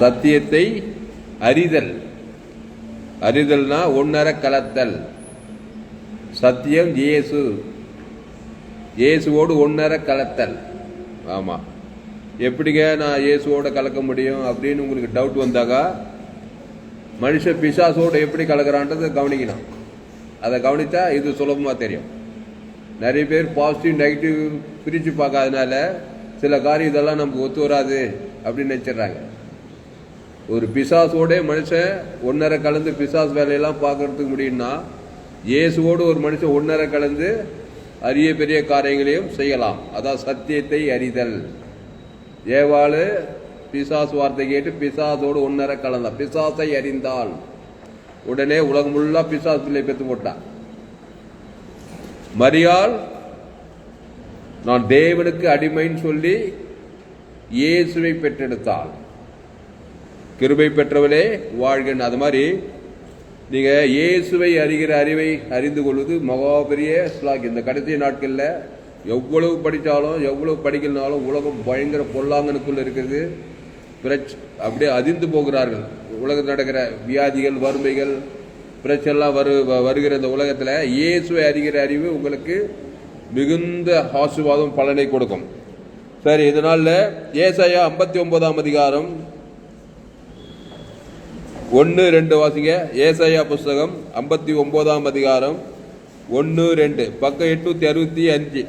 சத்தியத்தை அறிதல். அறிதல்னா ஒன்னர கலத்தல். சத்தியம் இயேசு. இயேசுவோடு ஒன்னர கலத்தல். ஆமாம் எப்படிங்க நான் இயேசுவோட கலக்க முடியும் அப்படின்னு உங்களுக்கு டவுட் வந்தாக்கா மனுஷன் பிசாசோடு எப்படி கலக்கிறான்றதை கவனிக்கணும். அதை கவனித்தா இது சுலபமாக தெரியும். நிறைய பேர் பாசிட்டிவ் நெகட்டிவ் பிரித்து பார்க்காதனால சில காரியம் இதெல்லாம் நமக்கு ஒத்து வராது அப்படின்னு நினச்சிடுறாங்க. ஒரு பிசாசோட மனுஷன் ஒன்னரை கலந்து பிசாஸ் வேலையெல்லாம் பார்க்கறதுக்கு முடியும்னா இயேசுவோடு ஒரு மனுஷன் ஒன்னரை கலந்து அரிய பெரிய காரியங்களையும் செய்யலாம். அதான் சத்தியத்தை அறிதல். ஏவாளு பிசாஸ் வார்த்தை கேட்டு பிசாசோடு ஒன்னரை கலந்தான். பிசாசை அறிந்தாள் உடனே உலகம் முள்ளா பிசாசு பிள்ளை பெற்று போட்டான் மரியாள் நான் தேவனுக்கு அடிமைன்னு சொல்லி இயேசுவை பெற்றெடுத்தாள். கிருபை பெற்றவளே வாழ்கன் அது மாதிரி நீங்க இயேசுவை அறிகிற அறிவை அறிந்து கொள்வது மகா பெரிய ஸ்லாக். இந்த கடைசி நாட்களில் எவ்வளவு படித்தாலும் எவ்வளவு படிக்கலனாலும் உலகம் பயங்கர பொல்லாங்கனுக்குள்ள இருக்கிறது பிரச் அப்படியே அதிர்ந்து போகிறார்கள். உலகத்தில் நடக்கிற வியாதிகள் வறுமைகள் பிரச்சனைலாம் வரு வ- வருகிற இந்த உலகத்தில் இயேசுவை அறிகிற அறிவு உங்களுக்கு மிகுந்த ஆசுவாதம் பலனை கொடுக்கும். சரி இதனால ஏசாயா ஐம்பத்தி ஒன்பதாம் அதிகாரம் ஒன்று ரெண்டு வாசிங்க. ஏசையா புஸ்தகம் ஐம்பத்தி ஒன்பதாம் அதிகாரம். ஒன்று ரெண்டு. பக்கம் எட்நூத்தி அறுபத்தி அஞ்சு.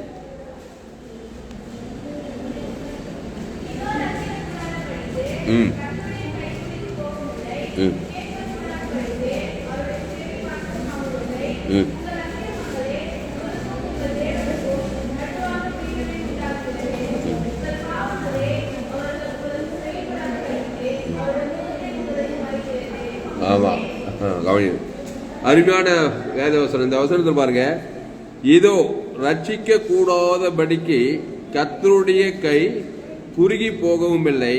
ம். ம். அருமையான வேத வசனம். இந்த வசனத்தில் பாருங்க. இதோ ரட்சிக்க கூடாதபடிக்கு கத்தருடைய கை குறுகி போகவும் இல்லை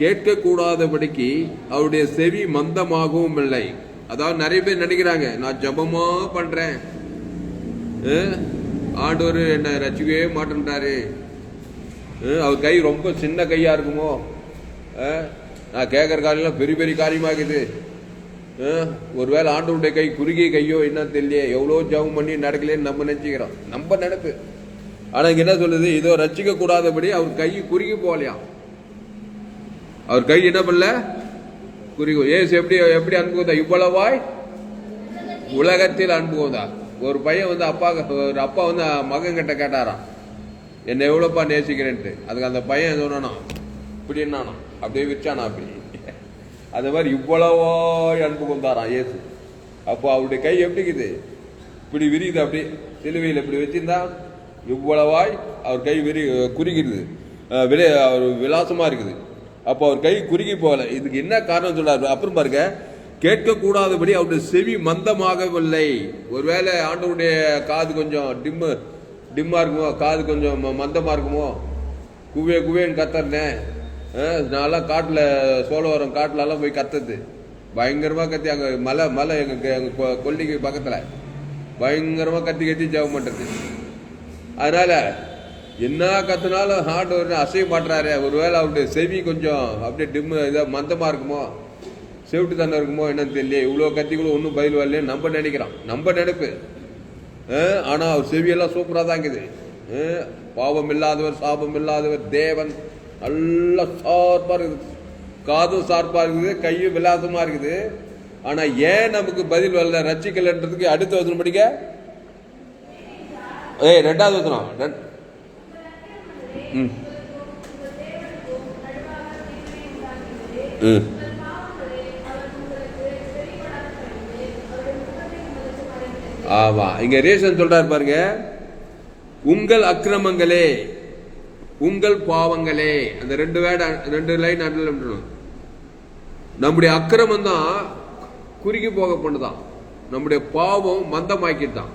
கேட்க கூடாதபடிக்கு அவருடைய செவி மந்தமாகவும் இல்லை அதாவது நிறைய பேர் நினைக்கிறாங்க நான் ஜபமா பண்றேன். ஆண்டவர் என்ன ரசிக்கவே மாட்டேன்றாரு. அவர் கை ரொம்ப சின்ன கையா இருக்குமோ? நான் கேட்குற காரியம்லாம் பெரிய பெரிய காரியமாக இருக்குது ஒருவேளை ஆண்டவருடைய கை குறுகிய கையோ என்ன தெரியலையே எவ்வளோ ஜெபம் பண்ணி நடக்கலைன்னு நம்ம நினச்சிக்கிறோம். நம்ம நினப்பு. ஆனால் என்ன சொல்லுது? இதோ ரட்சிக்க கூடாதபடி அவர் கை குறுகி போகலையாம் அவர் கை என்ன பண்ணல? குறுகி ஏசு எப்படி எப்படி அன்பு இவ்வளவாய் உலகத்தில் அன்பு ஒரு பையன் வந்து அப்பா ஒரு அப்பா வந்து மகன் கிட்ட கேட்டாராம். என்னை எவ்வளோப்பா நேசிக்கிறேன்ட்டு? அதுக்கு அந்த பையன் சொன்னானா இப்படி என்னானா அப்படியே விற்றானா அப்படி. அந்த மாதிரி இவ்வளவாய் அன்பு கொண்டாராம் இயேசு. அப்போ அவருடைய கை எப்படி இருக்குது இப்படி விரியுது அப்படி. சிலுவையில் இப்படி வச்சிருந்தா இவ்வளவாய் அவர் கை விரி குறுகிடுது. விலை அவர் விலாசமாக இருக்குது. அப்போ அவர் கை குறுகி போகலை. இதுக்கு என்ன காரணம் சொல்கிறார் அப்புறம் பாருங்க. கேட்கக்கூடாதபடி அவருடைய செவி மந்தமாகவில்லை. ஒருவேளை ஆண்டவருடைய காது கொஞ்சம் டிம்மு டிம்மாக இருக்குமோ? காது கொஞ்சம் ம- இருக்குமோ? குவே குவேன்னு கத்தர்னேன் நான்லாம் காட்டில் சோழவரம் காட்டிலலாம் போய் கத்துது. பயங்கரமாக கத்தி அங்கே மலை மலை எங்கள் எங்கள் கொ- கொல்லிக்கு பக்கத்தில். பயங்கரமாக கத்தி கத்தி ஜெபம் பண்ணுறது அதனால் என்ன கத்துனாலும் ஆண்டவர் அசைய மாட்டுறாரு. ஒருவேளை அவருடைய செவி கொஞ்சம் அப்படியே டிம்மு இதாக மந்தமாக இருக்குமோ செவிட்டு தானே இருக்குமோ என்னன்னு தெரியல இவ்வளோ கத்திகளும் ஒன்றும் பதில் வரலையே நம்ம நினைக்கிறோம். நம்ம நினைப்பு. ஆனால் அவர் செவியெல்லாம் சூப்பராக தான் இருக்குது பாவம் இல்லாதவர் சாபம் இல்லாதவர் தேவன். நல்லா சார்பாக இருக்குது. காதும் சார்பாக இருக்குது கையும் விலாசமாக இருக்குது. ஆனால் ஏன் நமக்கு பதில் வரல? ரட்சிக்கலன்றதுக்கு அடுத்த வசனம் படிக்க ஏய் ரெண்டாவது வசனம். ரெண்- ம். ம். ஆமாம் இங்கே ரீசன் சொல்கிறார் பாருங்க. உங்கள் அக்கிரமங்களே உங்கள் பாவங்களே. அந்த ரெண்டு வேட ரெண்டு லைன் அண்டர்லைன் நம்முடைய அக்கிரமம் தான் குறுகி போக பண்ணுதான் நம்முடைய பாவம் மந்தமாக்கிட்டான்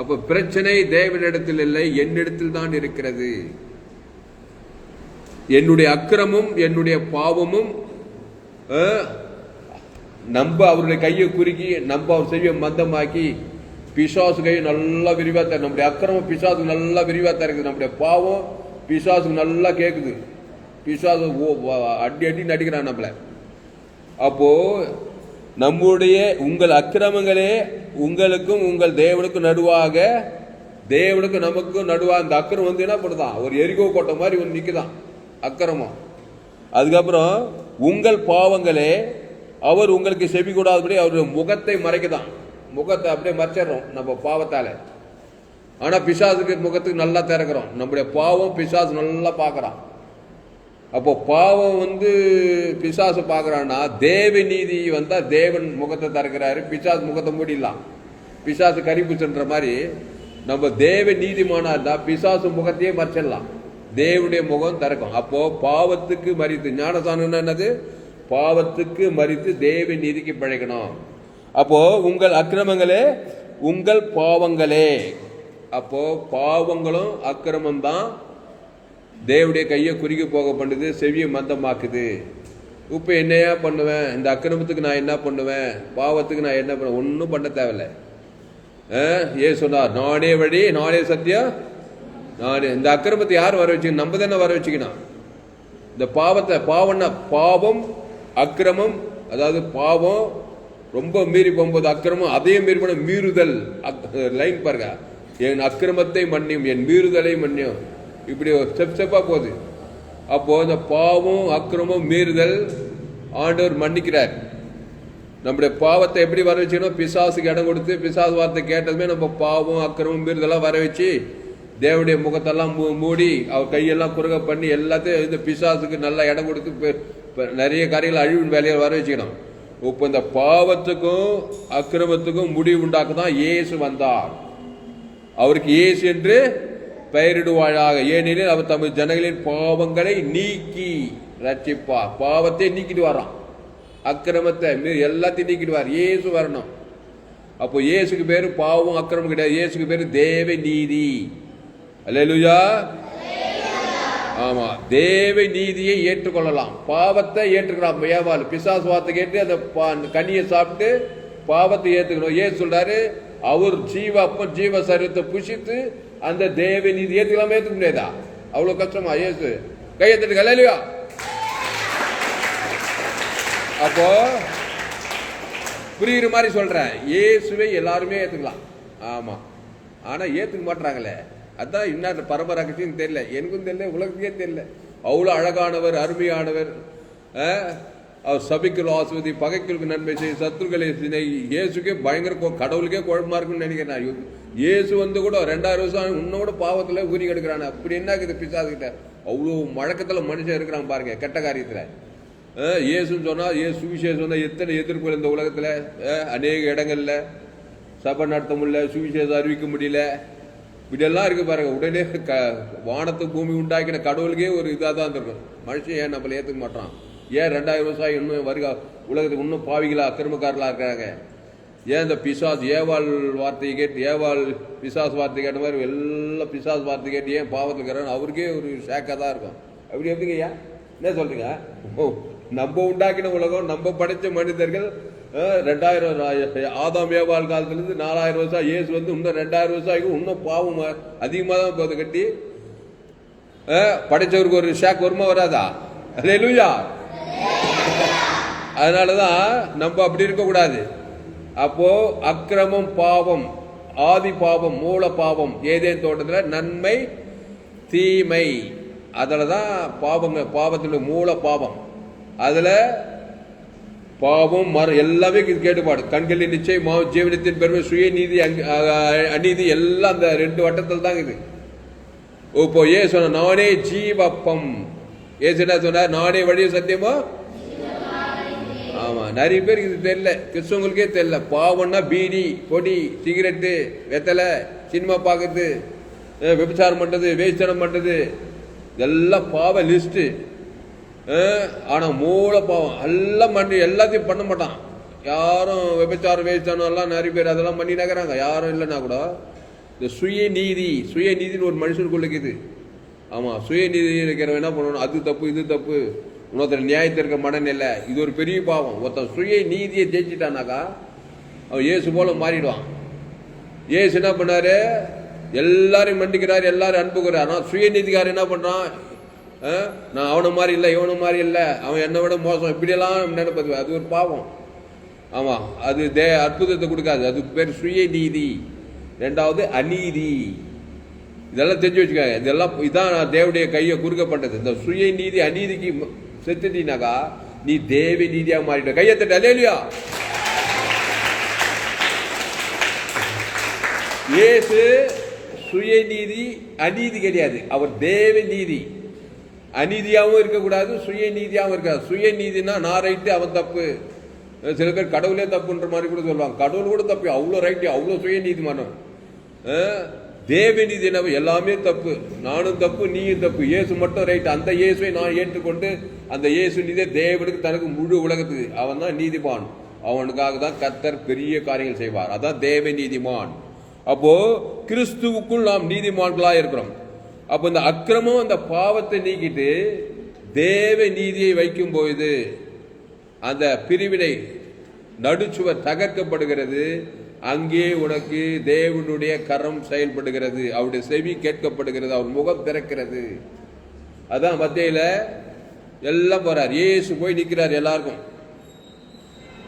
அப்ப பிரச்சனை தேவனிடத்தில் இல்லை என்னிடத்தில் தான் இருக்கிறது. என்னுடைய அக்கிரமும் என்னுடைய பாவமும் நம்ம நம்ப அவருடைய கையை குறுக்கி நம்ப அவர் செய்ய மந்தமாக்கி பிசாசு கையை நல்லா விரிவாக நம்முடைய அக்கிரமம் பிசாசு நல்லா விரிவா இருக்குது. நம்முடைய பாவம் பிசாசுக்கு நல்லா கேட்குது பிசாசு ஓ- அடி அடி நடிக்கிறான் நம்மள. அப்போது நம்முடைய உங்கள் அக்கிரமங்களே உங்களுக்கும் உங்கள் தேவனுக்கும் நடுவாக தேவனுக்கு நமக்கும் நடுவாக அந்த அக்கிரம் வந்து என்ன பண்ணுதான் ஒரு எரிகோ கோட்டை மாதிரி ஒன்று நிற்குதான் அக்கிரமம். அதுக்கப்புறம் உங்கள் பாவங்களே அவர் உங்களுக்கு செவி கூடாதபடி அவருடைய முகத்தை மறைக்குதான். முகத்தை அப்படியே மறைச்சிடுறோம் நம்ம பாவத்தால். ஆனால் பிசாசுக்கு முகத்துக்கு நல்லா திறக்கிறோம். நம்முடைய பாவம் பிசாசு நல்லா பார்க்குறான். அப்போ பாவம் வந்து பிசாசு பார்க்குறான்னா தேவ நீதி வந்தால் தேவன் முகத்தை திறக்கிறாரு பிசாசு முகத்தை மூடிடலாம். பிசாசு கரிபுச்சுன்ற மாதிரி நம்ம தேவ நீதிமானா இருந்தால் பிசாசு முகத்தையே மறைச்சிடலாம். தேவனுடைய முகம் திறக்கும். அப்போ பாவத்துக்கு மறித்து ஞானசானம் என்னது? பாவத்துக்கு மறித்து தேவ நீதிக்கு பிழைக்கணும். அப்போ உங்கள் அக்கிரமங்களே உங்கள் பாவங்களே. அப்போ பாவங்களும் அக்கிரமம் தான் தேவடைய கையை குறுகி போக பண்ணுது செவியை மந்தமாக்குது. இப்போ என்னையா பண்ணுவேன்? இந்த அக்கிரமத்துக்கு நான் என்ன பண்ணுவேன்? பாவத்துக்கு நான் என்ன பண்ணுவேன்? ஒன்றும் பண்ண தேவையில்ல. ஏ சொன்னார்? நானே வழி நானே சத்தியம் நானே. இந்த அக்கிரமத்தை யார் வர வச்சுக்கணும்? நம்ம தானே வர வச்சுக்கணும். இந்த பாவத்தை பாவம்னா பாவம் அக்கிரமம் அதாவது பாவம் ரொம்ப மீறி போகும்போது அக்கிரமம் அதையும் மீறி போன மீறுதல். லைன் பாருங்க. என் அக்கிரமத்தை மன்னியும் என் மீறுதலை மன்னியும். இப்படி ஸ்டெப் ஸ்டெப்பாக போகுது. அப்போது இந்த பாவம் அக்கிரமம் மீறுதல் ஆண்டவர் மன்னிக்கிறார். நம்முடைய பாவத்தை எப்படி வர வச்சுக்கணும் பிசாசுக்கு இடம் கொடுத்து பிசாசு வார்த்தை கேட்டதுமே நம்ம பாவம் அக்கிரமம் மீறுதெல்லாம் வர வச்சு தேவனுடைய முகத்தெல்லாம் மூ- மூடி அவர் கையெல்லாம் குறுக பண்ணி எல்லாத்தையும் இந்த பிசாசுக்கு நல்லா இடம் கொடுத்து நிறைய காரியங்கள் அழிவின் வேலையை வர வச்சுக்கணும் இப்போ இந்த பாவத்துக்கும் அக்கிரமத்துக்கும் முடிவு உண்டாக்க தான் இயேசு வந்தார். அவருக்கு இயேசு என்று பெயரிடுவாழாக ஏனெனில் அவர் தமது ஜனங்களின் பாவங்களை நீக்கி ரட்சிப்பார் பாவத்தை நீக்கிட்டு வரான். அக்கிரமத்தை எல்லாத்தையும் நீக்கிடுவார் இயேசு வரணும். அப்போ இயேசுக்கு பேரு பாவம் அக்கிரமம் கிடையாது. இயேசுக்கு பேரு தேவ நீதி. அல்லா ஆமா. தேவ நீதியை ஏற்றுக்கொள்ளலாம். பாவத்தை ஏற்றுக்கலாம் வியாபாரம் பிசாசு வார்த்தை கேட்டு அந்த கனியை சாப்பிட்டு பாவத்தை ஏற்றுக்கணும் ஏன் சொல்றாரு அவர் ஜீவ அப்ப ஜீவ சரீரத்தை புஷித்து அந்த தேவ நீதி ஏத்துக்கலாமா ஏத்துக்க முடியாதா? அவ்வளவு கஷ்டமா இயேசு. கையெழுத்துட்டு இல்லையா அப்போ புரியுற மாதிரி சொல்றேன். இயேசுவை எல்லாருமே ஏத்துக்கலாம். ஆமா. ஆனா ஏத்துக்க மாட்டாங்களே அதான் இன்னும் பரபரகத்தையும் தெரியல. எனக்கும் தெரியல உலகத்துக்கே தெரியல. அவ்வளோ அழகானவர் அருமையானவர். அஹ், அவர் சபிக்கல் ஆசுவதி பகைக்களுக்கு நன்மை செய்ய சத்துருக்களை சினை இயேசுக்கே பயங்கர கடவுளுக்கே குழப்பமா இருக்குன்னு நினைக்கிறேன் இயேசு வந்து கூட ரெண்டாயிரம் வருஷம் உன்னோட பாவத்தில் ஊறி கெடுக்கிறான். அப்படி என்ன இருக்குது பிசாசுகிட்ட? அவ்வளோ மழக்கத்தில் மனுஷன் இருக்கிறான் பாருங்க கெட்ட காரியத்தில். இயேசுன்னு சொன்னால் ஏ சுவிசேஷம் சொன்னா எத்தனை எதிர்ப்புகள் இந்த உலகத்தில்? அநேக இடங்கள்ல. சபை நடத்த முடியல சுவிசேஷம் அறிவிக்க முடியல. இப்படியெல்லாம் இருக்கு பாருங்க உடனே க வானத்து பூமி உண்டாக்கின கடவுளுக்கே ஒரு இதாக தான் இருந்திருக்கும். மனுஷன் ஏன் நம்மளை ஏற்றுக்க மாட்டான் ஏன் ரெண்டாயிரம் வருஷம் இன்னும் வருகா உலகத்துக்கு இன்னும் பாவிகளா அக்கிரமக்காரர்களாக இருக்கிறாங்க? ஏன் இந்த பிசாஸ் ஏவாள் வார்த்தையை கேட்டு ஏவாள் பிசாஸ் வார்த்தை கேட்ட மாதிரி எல்லாம் பிசாஸ் வார்த்தை கேட்டு ஏன் பாவத்தில் இருக்கிறான்னு அவருக்கே ஒரு ஷேக்காக தான் இருக்கும். அப்படி எப்படிங்க ஐயா. என்ன சொல்றீங்க? ஓ நம்ம உண்டாக்கின உலகம் நம்ம படைத்த மனிதர்கள் ரெண்டாயிரம் ஆதாம் ஏவாள் காலத்துலேருந்து நாலாயிரம் வருஷம் இயேசு வந்து இன்னும் ரெண்டாயிரம் வருஷம் இன்னும் பாவம் அதிகமாக தான் போதை கட்டி. அஹ், படைச்சவருக்கு ஒரு ஷேக் வருமா வராதா? அதனால தான் நம்ம அப்படி இருக்கக்கூடாது. அப்போ அக்கிரமம் பாவம் ஆதி பாவம் மூல பாவம் ஏதேன் தோட்டத்தில் நன்மை தீமை. அதில் தான் பாவங்க பாவத்தில் மூல பாவம். அதில் பாவம் மறு எல்லாமே கேட்டுப்பாடு. கண்களின் நிச்சயம் மா ஜீவனத்தின் பெருமை சுய நீதி அநீதி எல்லாம் அந்த ரெண்டு வட்டத்தில் தான் இது. இப்போ ஏ சொன்ன நானே ஜீவப்பம். ஏசு என்ன சொன்னார்? நானே வழி சத்தியமா ஆமாம் நிறைய பேருக்கு இது தெரியல. கிறிஸ்தவங்களுக்கே தெரியல. பாவம்னா பீடி பொடி சிகரெட்டு வெத்தலை சினிமா பார்க்கறது விபச்சாரம் பண்ணுறது வேஸ்தனம் பண்ணுறது இதெல்லாம் பாவ லிஸ்ட்டு ஆனால் மூல பாவம். எல்லாம் பண்ணி எல்லாத்தையும் பண்ண மாட்டான். யாரும் விபச்சாரம் வேஸ்தனம் எல்லாம் நிறைய பேர் அதெல்லாம் பண்ணி நகராங்க யாரும் இல்லைன்னா கூட இந்த சுயநீதி சுயநீதின்னு ஒரு மனுஷனுக்குள்ளே இருக்குது. ஆமா சுயநீதி இருக்கிறவன் என்ன பண்ணணும்? அது தப்பு இது தப்பு. இன்னொருத்தர் நியாயத்திற்கு மனநிலை இது ஒரு பெரிய பாவம். ஒருத்தன் சுய நீதியை ஜெயிச்சிட்டானாக்கா அவன் இயேசு போல மாறிடுவான். இயேசு என்ன பண்ணாரு? எல்லாரையும் மண்டிக்கிறார் எல்லாரும் அன்புகிறார் ஆனால் சுயநீதிக்காரர் என்ன பண்ணுறான் ஆ? நான் அவனை மாதிரி இல்லை இவனை மாதிரி இல்லை. அவன் என்னை விட மோசம். இப்படியெல்லாம் நினைப்பது அது ஒரு பாவம். ஆமாம் அது தே அற்புதத்தை கொடுக்காது. அதுக்கு பேர் சுய நீதி. ரெண்டாவது அநீதி. இதெல்லாம் தெரிஞ்சு வச்சுக்காங்க. இதெல்லாம் இதான் நான் கையை குறுக்கப்பட்டது. இந்த சுய நீதி அநீதிக்கு செத்துட்டீனாக்கா நீ தேவி நீதியாக மாறிட்ட கையை தட்ட இல்லையா இயேசு சுயநீதி அநீதி கிடையாது. அவர் தேவ நீதி. அநீதியாகவும் இருக்கக்கூடாது சுயநீதியாகவும் இருக்காது. சுயநீதினா நான் ரைட்டு அவன் தப்பு. சில பேர் கடவுளே தப்புன்ற மாதிரி கூட சொல்லுவாங்க. கடவுள் கூட தப்பு. அவ்வளோ ரைட்டு அவ்வளோ சுயநீதிமானம் அஹ், தேவ நீதி எல்லாமே தப்பு. நானும் தப்பு நீயும் தப்பு. இயேசு மட்டும் ரைட் அந்த இயேசுவை நான் ஏற்றுக்கொண்டு அந்த இயேசு நீதே தேவனுக்கு தனக்கு முழு உலகத்துக்கு. அவன் தான் நீதிமான். அவனுக்காக தான் கத்தர் பெரிய காரியங்கள் செய்வார். அதான் தேவ நீதிமான். அப்போ கிறிஸ்துவுக்குள் நாம் நீதிமான்களாக இருக்கிறோம். அப்போ இந்த அக்கிரமம் அந்த பாவத்தை நீக்கிட்டு தேவ நீதியை வைக்கும் பொழுது அந்த பிரிவினை நடுச்சுவர் தகர்க்கப்படுகிறது. அங்கே உனக்கு தேவனுடைய கரம் செயல்படுகிறது. அவருடைய செவி கேட்கப்படுகிறது. அவர் முகம் திறக்கிறது. அதான் மத்தியில எல்லாம் போறார். இயேசு போய் நிற்கிறார் எல்லாருக்கும்.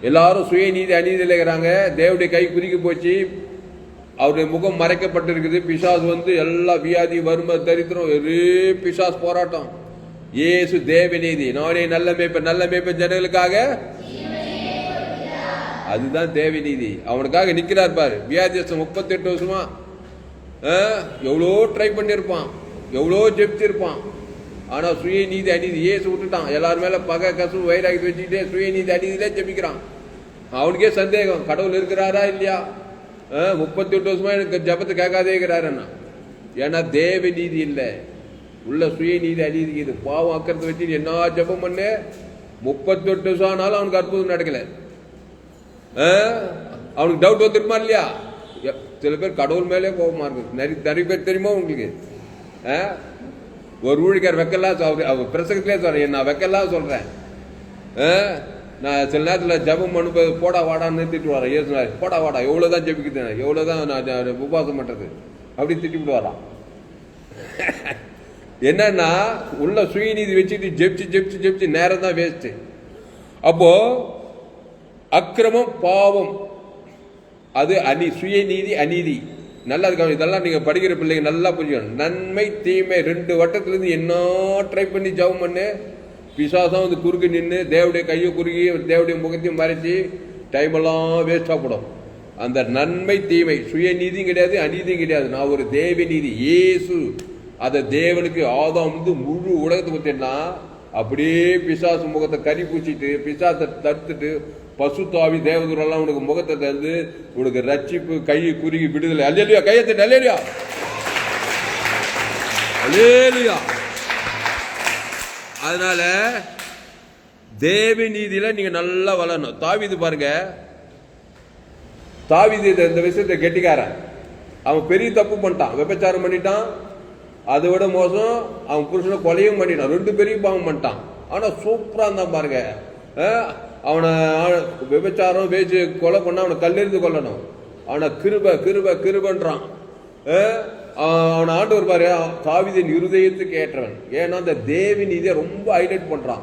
எல்லாரும் சுயநீதி அநீதியில் இருக்கிறாங்க தேவடைய கை குறுக்கி போச்சு. அவருடைய முகம் மறைக்கப்பட்டிருக்குது. பிசாஸ் வந்து எல்லா வியாதி வறுமை தரித்திரம் ஒரே பிசாஸ் போராட்டம். இயேசு தேவநீதி. நானே நல்ல மேய்ப்பேன் நல்ல மேய்ப்பேன் ஜனங்களுக்காக அதுதான் தேவநீதி. அவனுக்காக நிற்கிறார் பாரு. வியாதியஸ்தம் முப்பத்தெட்டு வருஷமா ஆ, எவ்வளோ ட்ரை பண்ணியிருப்பான். எவ்வளோ ஜெபிச்சிருப்பான். ஆனால் சுயநீதி அநீதி ஏசு விட்டுட்டான். எல்லார் மேலே பகை கசு வைராகி வச்சுக்கிட்டே சுயநீதி அநீதியிலே ஜெபிக்கிறான். அவனுக்கே சந்தேகம் கடவுள் இருக்கிறாரா இல்லையா? முப்பத்தி எட்டு வருஷமா எனக்கு ஜபத்தை கேட்காதேங்கிறாருன்னா ஏன்னா தேவ நீதி இல்லை. உள்ள சுயநீதி அநீதி இது பாவம் அக்கறத்தை வச்சு என்ன ஜபம் பண்ணு? முப்பத்தெட்டு வருஷம் ஆனாலும் அவனுக்கு அற்புதம் நடக்கலை. அவனுக்கு டவுட் வந்துருமா இல்லையா? சில பேர் கடவுள் மேலே கோபமா இருக்கு. நிறைய நிறைய பேர் தெரியுமா உங்களுக்கு? ஆ? ஒரு ஊழிக்கார் வைக்கலாம் அவர் பிரசங்கத்திலே சொல்றேன் நான் வைக்கலாம் சொல்றேன். ஆ? நான் சில நேரத்தில் ஜபம் பண்ணும்போது போடா வாடான்னு நிறுத்திட்டு வரேன் ஏசுனார் போடா வாடா எவ்வளோ தான் ஜபிக்கிறேன் எவ்வளோ தான் நான் உபவாசம் பண்ணுறது அப்படி திட்டிவிட்டு வரான் என்னன்னா உள்ள சுயநீதி வச்சுட்டு ஜெபிச்சு ஜெபிச்சு ஜெபிச்சு நேரம் தான் வேஸ்ட்டு அப்போது அக்கிரமம் பாவம். அது அநீ சுயநீதி அநீதி. நல்லா இருக்கும் இதெல்லாம் நீங்கள் படிக்கிற பிள்ளைங்க நல்லா புரிஞ்சுக்கணும். நன்மை தீமை ரெண்டு வட்டத்துலேருந்து என்ன ட்ரை பண்ணி ஜெபம் பண்ணு? பிசாசம் வந்து குறுக்கு நின்று தேவடைய கையை குறுகி தேவடைய முகத்தையும் மறைச்சி டைமெல்லாம் வேஸ்டாக போடும். அந்த நன்மை தீமை சுயநீதியும் கிடையாது அநீதியும் கிடையாது. நான் ஒரு தேவ நீதி ஏசு. அதை தேவனுக்கு ஆதாம் வந்து முழு உலகத்தை பத்தினா அப்படியே பிசாசு முகத்தை கறி பூச்சிட்டு பிசாசை தடுத்துட்டு பசுத்தாவி தேவதூரெல்லாம் உனக்கு முகத்தை தந்து உனக்கு ரட்சிப்பு கை குறுகி விடுதலை. அல்லேலியா கையை தட்டு அல்லேலியா. அதனால தேவி நீதியில நீங்க நல்லா வளரணும். தாவிது பாருங்க. தாவிது இந்த- விஷயத்தை கெட்டிக்காரன். அவன் பெரிய தப்பு பண்ணிட்டான். விபச்சாரம் பண்ணிட்டான். அதை விட மோசம். அவன் புருஷனை கொலையும் பண்ணிட்டான். ரெண்டு பெரிய பாவம் பண்ணிட்டான். ஆனா சூப்பரா இருந்தான் பாருங்க. அவனை விபச்சாரம் பேச்சு கொலை பண்ணா அவனை கல்லெறிந்து கொல்லணும். அவனை கிருப கிருப கிருபன்றான். அவன் அவனை ஆண்டவர் பாரு தாவிதின் இருதயத்துக்கு ஏற்றவன். ஏன்னா அந்த தேவி நீதியை ரொம்ப ஹைலைட் பண்றான்.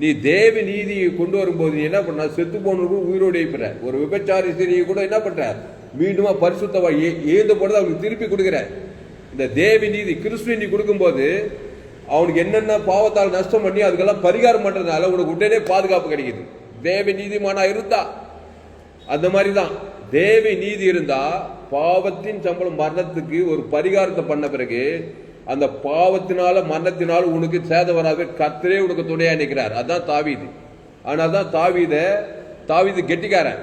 நீ தேவி நீதியை கொண்டு வரும்போது நீ என்ன பண்ண? செத்து போனவருக்கு உயிரோடு எழுப்புற ஒரு விபச்சாரி ஸ்திரியை கூட என்ன பண்ற? மீண்டுமா பரிசுத்தவா ஏ- ஏந்து போனது அவனுக்கு திருப்பி கொடுக்குற. இந்த தேவி நீதி கிறிஸ்துவ நீ கொடுக்கும்போது அவனுக்கு என்னென்ன பாவத்தால் நஷ்டம் பண்ணி அதுக்கெல்லாம் பரிகாரம் பண்ணுறதுனால உனக்கு உடனே பாதுகாப்பு கிடைக்குது. தேவ நீதிமானா இருந்தா? அந்த மாதிரி தான் தேவி நீதி இருந்தா பாவத்தின் சம்பளம் மரணத்துக்கு ஒரு பரிகாரத்தை பண்ண பிறகு அந்த பாவத்தினால மரணத்தினால உனக்கு சேதம் வராது. கத்திரே உனக்கு துணையா நிற்கிறார் அதான் தாவீது. ஆனால் தான் தாவீத தாவீது கெட்டிக்காரன்.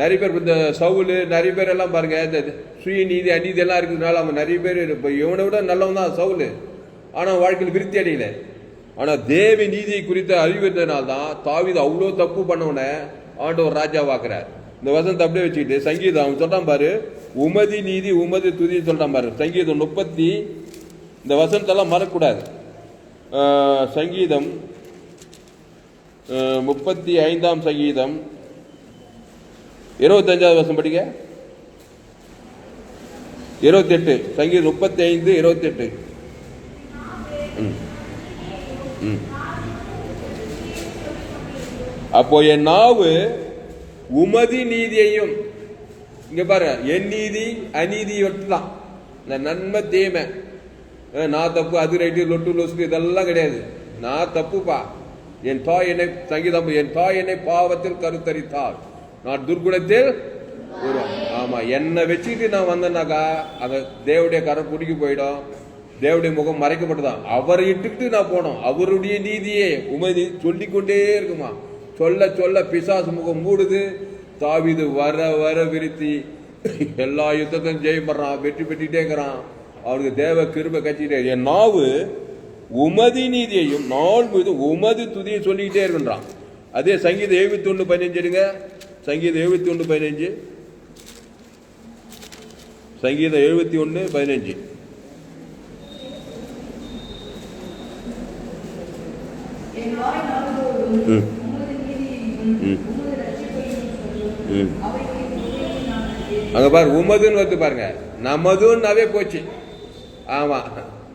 நிறைய பேர் இந்த சவுலு நிறைய பேர் எல்லாம் பாருங்க இந்த சுயநீதி அநீதி எல்லாம் இருக்கிறதுனால அவன் நிறைய பேர் இப்போ இவனை விட நல்லவன் தான் சவுலு ஆனால் வாழ்க்கையில் விருத்தி அடையில. ஆனால் தேவி நீதியை குறித்த அறிவு இருந்ததுனால தான் தாவீது அவ்வளோ தப்பு பண்ணவன ஆண்டவர் ராஜாவாக்குறார் இந்த வசனத்தை அப்படியே வச்சுக்கிட்டு சங்கீதம் அவன் சொல்கிறான் பாரு உமதி நீதி உமதி துதி சொல்கிறான் பாரு. சங்கீதம் முப்பத்தி இந்த வசனத்தெல்லாம் மறக்கக்கூடாது. சங்கீதம் முப்பத்தி ஐந்தாம் சங்கீதம். இருபத்தஞ்சாவது வருஷம் படிக்க இருபத்தெட்டு சங்கீதம் முப்பத்தி ஐந்து இருபத்தெட்டு. ம். அப்போ என் நாவு உமதி நீதியையும் இங்க பாரு என் நீதி அநீதி தான் இந்த நன்மை தீமை. நான் தப்பு அது ரைட்டு லொட்டு லொசுக்கு இதெல்லாம் கிடையாது. நான் தப்புப்பா. என் தாய் என்னை சங்கீதம் என் தாய் என்னை பாவத்தில் கருத்தரித்தார் நான் துர்குணத்தில் ஆமா என்னை வச்சுக்கிட்டு நான் வந்தேன்னாக்கா அந்த தேவடைய கரம் குடிக்கு போயிடும். தேவடைய முகம் மறைக்கப்பட்டதான் அவரை இட்டுக்கிட்டு நான் போனோம். அவருடைய நீதியே உமதி சொல்லிக்கொண்டே இருக்குமா? சொல்ல சொல்ல பிசாசு முகம் மூடுது. தாவிது வர வர விருத்தி எல்லா யுத்தத்தையும் ஜெயம் வெற்றி பெற்றிட்டே இருக்கிறான். அவனுக்கு தேவ கிருபை கட்சிட்டே என் நாவு உமதி நீதியையும் நாள் மீது உமது துதியை சொல்லிக்கிட்டே இருக்கின்றான். அதே சங்கீதம் எழுபத்தி ஒன்று பதினஞ்சுடுங்க சங்கீதம் எழுபத்தி ஒன்று பதினஞ்சு. சங்கீதம் எழுபத்தி ஒன்று பதினஞ்சு. ம். ம். ம். அவைகளின் அங்க பாரு உமதுன்னு வந்து பாருங்க. நமதுன்னாவே போச்சு. ஆமா.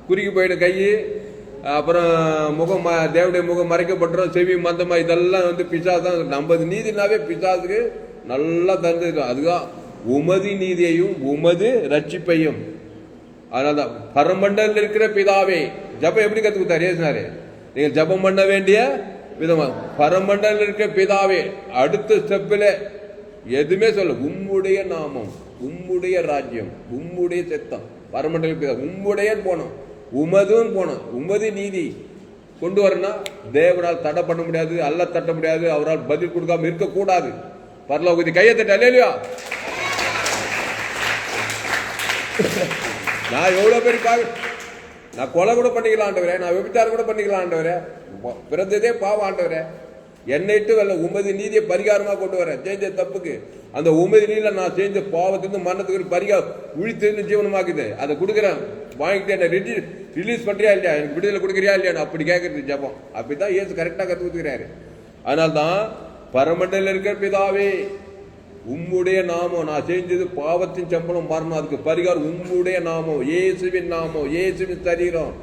குறுக்கி போயிடும் கை. அப்புறம் முகம் ம- முகம் மறைக்கப்பட்டுரும் செவி மந்தமா இதெல்லாம் வந்து பிசாசு தான். நமது நீதினாவே பிசாசுக்கு நல்லா தந்து அதுதான் உமது நீதியையும் உமது ரட்சிப்பையும். அதனால்தான் பரமண்டல் இருக்கிற பிதாவே ஜபம் எப்படி கத்து கொடுத்தாரு? ஏசுனாரு. நீங்கள் ஜபம் பண்ண வேண்டிய விதமாக பரமண்டல் இருக்க பிதாவே அடுத்த ஸ்டெப்பில் எதுவுமே சொல்ல உம்முடைய நாமம் உம்முடைய ராஜ்யம் உம்முடைய சித்தம். பரமண்டல் பிதா உம்முடைய போனோம். உமதுன்னு போனோம். உமது நீதி கொண்டு வரனா தேவனால் தடை பண்ண முடியாது அல்ல தட்ட முடியாது அவரால் பதில் கொடுக்காம இருக்கக்கூடாது. பரலோகத்தி கையை தட்ட இல்லையா நான் எவ்வளோ பேருக்காக நான் கொலை கூட பண்ணிக்கலாம் ஆண்டவரே. நான் விபச்சாரம் கூட பண்ணிக்கலாம் ஆண்டவரே. பிறந்ததே பாவம் ஆண்டவரே. என்னை இட்டு வரல உமது நீதியை பரிகாரமாக கொண்டு வரேன். செஞ்ச தப்புக்கு. அந்த உமது நீதியில் நான் செஞ்ச பாவத்திலிருந்து மரணத்துக்கு பரிகாரம் உழித்திருந்து ஜீவனமாக்குது. அதை கொடுக்குறேன். வாங்கிட்டு என்ன ரிலீஸ் ரிலீஸ் பண்ணுறியா இல்லையா? எனக்கு விடுதலை கொடுக்குறியா இல்லையா நான் அப்படி கேட்கறது ஜபம். அப்படிதான் ஏசு கரெக்டாக கற்று கொடுக்குறாரு அதனால தான் பரமண்டல இருக்கிற பிதாவே உம்முடைய நாமம் நான் செஞ்சது பாவத்தின் சம்பளம் மரணம் அதுக்கு பரிகாரம். உம்முடைய நாமம் இயேசுவின் நாமம் இயேசுவின் சரீரம்.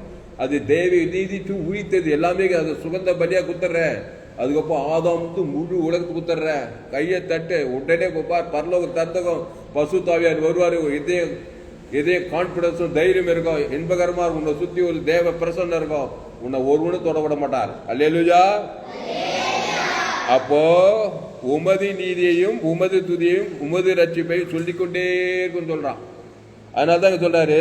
அது தேவி நீதிச்சு உயித்தது எல்லாமே அது சுகந்த பலியா குத்துற அதுக்கப்புறம் ஆதாமுக்கு முழு உலகத்துக்கு குத்துற கையை தட்டு உடனே பார் பரலோக தந்தகம் பசு தாவியார் வருவார். இதே இதய கான்பிடன்ஸும் தைரியம் இருக்கும். இன்பகரமாக இருக்கும். உன்னை சுற்றி ஒரு தேவ பிரசன்னம் இருக்கும். உன்னை ஒருவனும் தொட விட மாட்டார். அல்லேலுஜா அப்போ உமது நீதியையும் உமது துதியையும் உமது ரட்சிப்பையும் சொல்லிக்கொண்டே இருக்கும் சொல்றான். அதனால தான் சொல்றாரு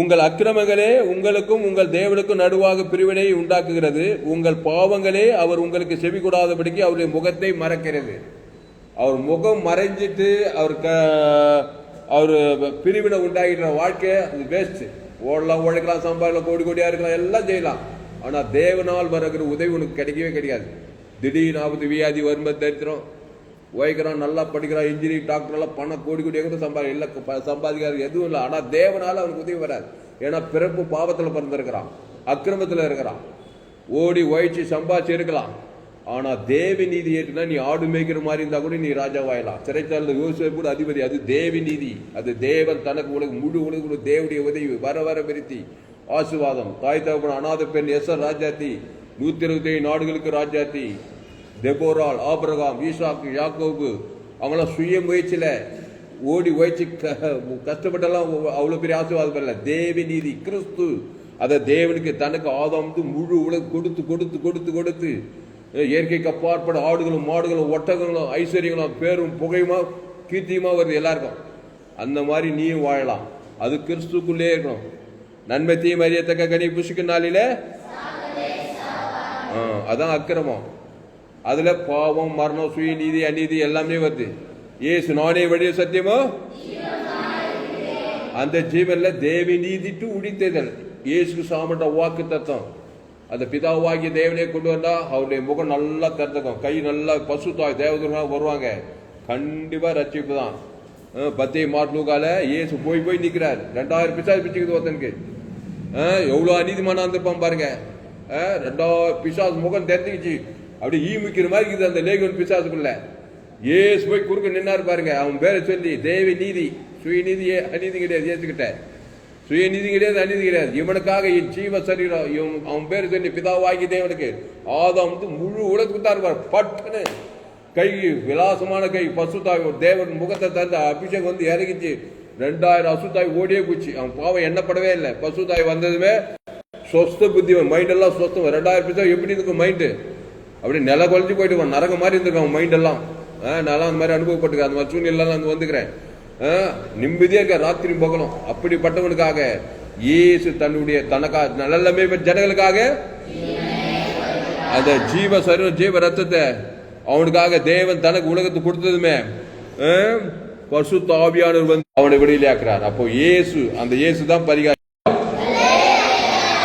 உங்கள் அக்கிரமங்களே உங்களுக்கும் உங்கள் தேவனுக்கும் நடுவாக பிரிவினை உண்டாக்குகிறது. உங்கள் பாவங்களே அவர் உங்களுக்கு செவி கூடாதபடிக்கு அவருடைய முகத்தை மறக்கிறது. அவர் முகம் மறைஞ்சிட்டு அவர் க அவர் பிரிவினை உண்டாகிற வாழ்க்கை அது வேஸ்ட் ஓடலாம் உழைக்கலாம் சம்பாதிக்கலாம் கோடி கோடியாக இருக்கலாம் எல்லாம் செய்யலாம். ஆனால் தேவனால் வருகிற உதவி உனக்கு கிடைக்கவே கிடைக்காது. திடீர்னு ஆபத்து வியாதி வரும்போது தரித்திரம். உழைக்கிறான் நல்லா படிக்கிறான் இன்ஜினியரிங் டாக்டர் எல்லாம் பணம் கோடி கோடி கூட சம்பாதி இல்லை சம்பாதிக்காரு சம்பாதிக்காது எதுவும் இல்லை. ஆனால் தேவனால அவனுக்கு உதவி வராது. ஏன்னா பிறப்பு பாவத்தில் பிறந்திருக்கிறான். அக்கிரமத்தில் இருக்கிறான். ஓடி உழைச்சி சம்பாதிச்சு இருக்கலாம். ஆனால் தேவி நீதி ஏற்றுனா நீ ஆடு மேய்க்கிற மாதிரி இருந்தால் கூட நீ ராஜாவாயலாம் சிறைச்சாலில் யோசிப்பு கூட அதிபதி. அது தேவி நீதி. அது தேவன் தனக்கு உலக முழு உலக தேவனுடைய உதவி. வர வர விருத்தி. ஆசுவாதம் தாய் தகப்பன் அநாத பெண் எஸ் ராஜாத்தி. நூத்தி இருபத்தி நாடுகளுக்கு ராஜாத்தி. தெபோரால் ஆபிரகாம் ஈசாக்கு யாக்கோபு அவங்களாம் சுய முயற்சியில் ஓடி உழைச்சி கஷ்டப்பட்டெல்லாம் அவ்வளோ பெரிய ஆசீர்வாதம் பண்ணல தேவி நீதி கிறிஸ்து. அதை தேவனுக்கு தனக்கு ஆதாம் வந்து முழு உலக கொடுத்து கொடுத்து கொடுத்து கொடுத்து இயற்கைக்கு அப்பாற்பட ஆடுகளும் மாடுகளும் ஒட்டகங்களும் ஐஸ்வர்யங்களும் பேரும் புகையுமா கீர்த்தியுமா வருது எல்லாருக்கும். அந்த மாதிரி நீயும் வாழலாம். அது கிறிஸ்துக்குள்ளே இருக்கணும். நன்மை தீமை கனி புஷிக்கும் நாளில அதான் அக்கிரமம். அதுல பாவம் மரணம் சுயநீதி அநீதி எல்லாமே வருது. ஏசு நானே வழிய சத்தியமோ? அந்த ஜீவன்ல தேவி நீதிட்டு உடித்தேதல் இயேசு சாமண்ட வாக்கு தத்தம். அந்த பிதாவாகிய தேவனே கொண்டு வந்தா அவருடைய முகம் நல்லா திறந்துக்கும் கை நல்லா பசு தாய் தேவதூரம் வருவாங்க. கண்டிப்பா ரட்சிப்பு தான் பத்தே மாட்டுக்கால இயேசு போய் போய் நிற்கிறார் ரெண்டாயிரம் பிசாசு பிச்சுக்குது ஒருத்தனுக்கு. எவ்வளோ எவ்வளவு அநீதிமானா இருந்திருப்பான் பாருங்க. ரெண்டோ ரெண்டாயிரம் பிசாசு முகம் தெரிஞ்சுக்கிச்சு. அப்படி ஈ முக்கிற மாதிரி இருக்குது அந்த லேகன் பிசாசுக்குள்ள. ஏசு போய் குறுக்க நின்னாரு பாருங்க. அவன் பேரை சொல்லி தேவி நீதி சுயநீதியே அநீதி கிடையாது ஏசுக்கிட்ட சுயநீதி கிடையாது அநீதி கிடையாது. இவனுக்காக என் ஜீவ சரீரம் இவன் அவன் பேர் சொல்லி பிதாவாகி தேவனுக்கு. ஆதாம் வந்து முழு உலகத்துக்கு தான் இருப்பார் பட்டுன்னு கை விலாசமான கை பசுத்தாய் ஒரு தேவன் முகத்தை தந்த அபிஷேகம் வந்து இறங்கிச்சு. ரெண்டாயிரம் அசுத்தாய் ஓடியே போச்சு. அவன் பாவம் எண்ணப்படவே இல்லை. பசுத்தாய் வந்ததுமே சொஸ்த புத்தி மைண்ட் எல்லாம் சொஸ்தம் ரெண்டாயிரம் பிசா எப்படி இருக்கும் மைண்டு அப்படி நில குழஞ்சி போயிட்டு நரக மாதிரி இருந்திருக்கும் அவன் மைண்ட் எல்லாம். நல்லா நான்லாம் அந்த மாதிரி அனுபவப்பட்டுக்கிறேன் அந்த மாதிரி சூழ்நிலை வந்து வந்துக்கிறேன். ஆ, நிம்மதியா இருக்க ராத்திரி பகலும். அப்படிப்பட்டவனுக்காக இயேசு தன்னுடைய தனக்கா நல்லமே ஜனங்களுக்காக அந்த ஜீவ சரீரம் ஜீவ ரத்தத்தை அவனுக்காக தேவன் தனக்கு உலகத்தை கொடுத்ததுமே ஆ, தாவியானவர் வந்து அவனை விடுதலையாக்குறார். அப்போ இயேசு அந்த இயேசு தான் பரிகாரம்.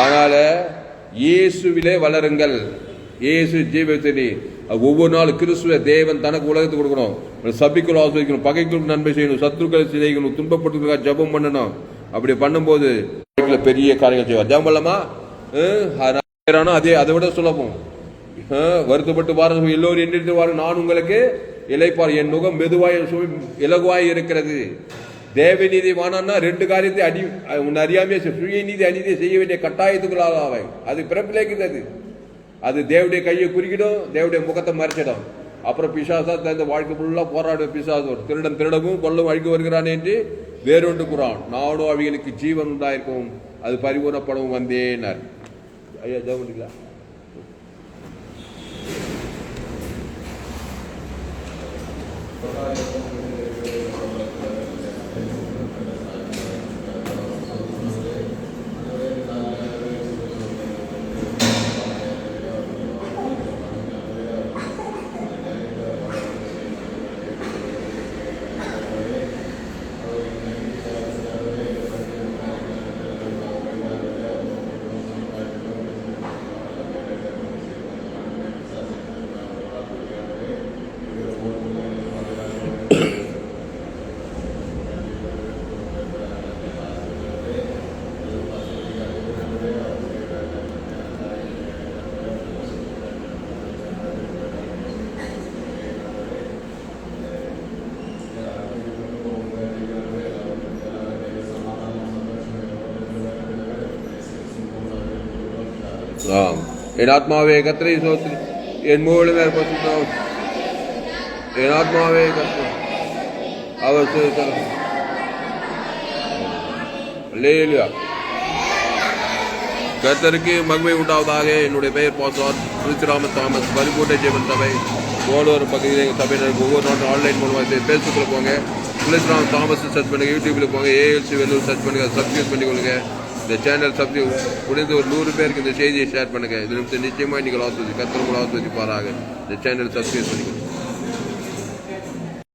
அதனால் இயேசுவிலே வளருங்கள். இயேசு ஜீவத்தினி ஒவ்வொரு நாள் கிறிஸ்துவ தேவன் தனக்கு உலகத்துக்கு கொடுக்கணும். சபிக்குள் ஆசிரியக்கணும் பகைக்குள் நன்மை செய்யணும் சத்துருக்களை செய்யணும் துன்பப்பட்டுக்காக ஜெபம் பண்ணணும். அப்படி பண்ணும்போது பெரிய காரியங்கள் செய்வார். ஜபம் பண்ணலாமா? அதே அதை விட சுலபம். வருத்தப்பட்டு வாரம் எல்லோரும் எண்ணிட்டு வாரம் நான் உங்களுக்கு இளைப்பார். என் முகம் மெதுவாய் சுவை இலகுவாய் இருக்கிறது. தேவநீதி வானான்னா ரெண்டு காரியத்தை அடி உன் அறியாமையே சுய நீதி அநீதியை செய்ய வேண்டிய கட்டாயத்துக்குள்ளாக அவை அது பிறப்பிலேக்குது அது அது தேவடைய கையை குறிக்கிடும் தேவடைய முகத்தை மறைச்சிடும். அப்புறம் பிசாசா இந்த வாழ்க்கை ஃபுல்லாக போராடும் பிசாசு. ஒரு திருடன் திருடமும் கொல்லும் அழிக்க வருகிறான் என்று வேறொன்று குரான் நானும் அவைகளுக்கு ஜீவன் உண்டாயிருக்கும். அது பரிபூர்ணப்படவும் வந்தேனார். ஐயா ஜெவனிங்களா ஆம். என் ஆத்மாவே கத்திரை சோத்ரி என் மூலம் பசுத்தாம் என் ஆத்மாவே கத்திரை அவர் லேலியா கர்த்தருக்கு மகிமை உண்டாவதாக என்னுடைய பெயர் பாஸ்வார் திருச்சிராம தாமஸ். பரிபூட்டை ஜெயமன் சபை. கோலூர் பகுதியில் எங்கள் சபையினருக்கு ஒவ்வொரு நாட்டும் ஆன்லைன் மூலமாக ஃபேஸ்புக்கில் போங்க. திருச்சிராம தாமஸ் சர்ச் பண்ணுங்கள் யூடியூப்பில் போங்க. ஏஎல்சி வெள்ளூர் சர்ச் பண்ணுங்கள் சப்ஸ்கிரைப் பண்ணிக்கொள்ளுங்கள் இந்த சேனல் சப்ஜி முடிந்து ஒரு நூறு பேருக்கு இந்த செய்தியை ஷேர் பண்ணுங்க. இது நிமிஷம் நிச்சயமாக நீங்கள் ஆஸ்வதி கத்திரங்கள் ஆஸ்வதிப்பாராக இந்த சேனல் சப்ஸ்கிரைப் பண்ணிக்கணும்